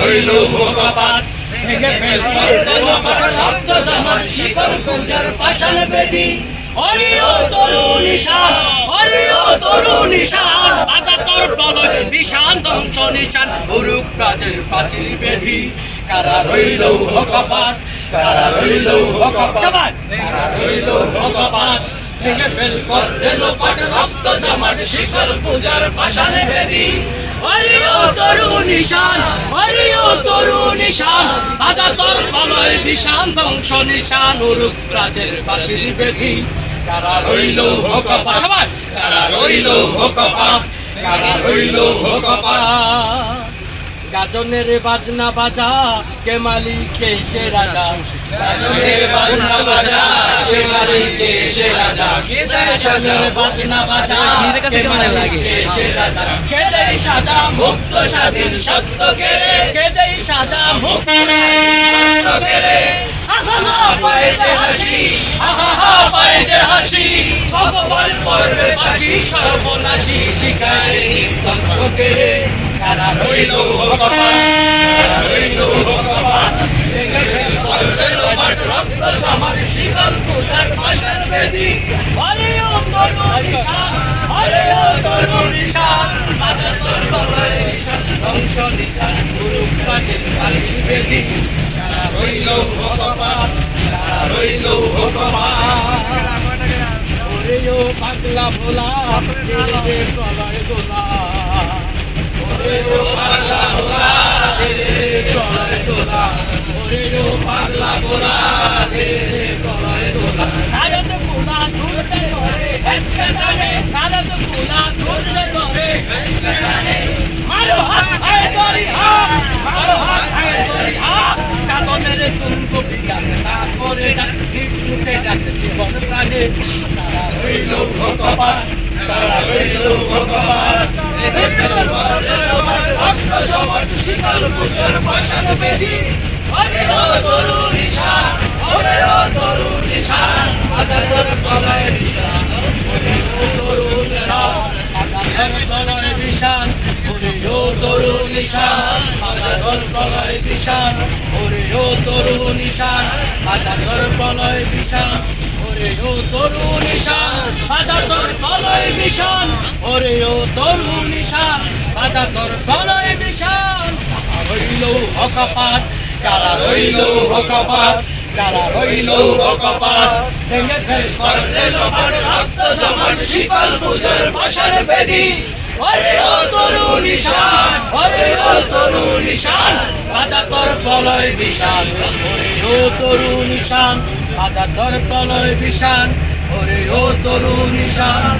রইল ভোগপাত। ভেঙে ফেল প্রাচীর বেধি কারা রইল শিকল পূজার পাশানে বেদি। তরুণ নিশান হরিও তরু নিশান আদা তর প্রলয় বিশান ধ্বংস নিশান, উরুক প্রাচীর প্রাচীর বেধি কারা রইল ভোগপাত কারা রইল ভোগপাত কারা রইল ভোগপাত গাজনের বাজনা বাজা, কে মালিক কে সে রাজা? গাজনের বাজনা বাজা, কে মালিক কে সে রাজা? কে দেয় সাজা, বাজনা বাজা, কে মালিক কে সে রাজা? কে দেয় সাজা, মুক্ত স্বাধীন সত্য কে রে কে দেয় সাজা, মুক্ত সত্য কে রে আহা পায়েতে হাসি আহা পায়েতে হাসি, ভগবান পড়বে বাসি সর্বনাশী শিকারে তন্ত্র কে রে পাগলা ভোলা প্রলয় গোলা জীবন প্রাণে তারা রইল ভগবান তারা রইল ভগবান রক্ত জমট শীতল পূজার পাশান বেদি নিশান হরে ও তরু নিশান, আজাদর তলায় নিশান হরে ও তরু নিশান নিশান আজাদর তলায় নিশান ওরে ও তরু নিশান বাজা তোর কলয় নিশান ওরে ও তরু নিশান বাজা তোর কলয় নিশান রইল হকপাত কারা রইল হকপাত কারা রইল হকপাত ভেঙে ফেল রক্ত জমাট, শিকল পূজার পাশার বেদি। ওরে ও তরু নিশান ওরে ও তরু নিশান বাজা তোর প্রলয় বিশান ওরে ও তরু নিশান বাজা তোর প্রলয় বিশান ওরে ও তরু নিশান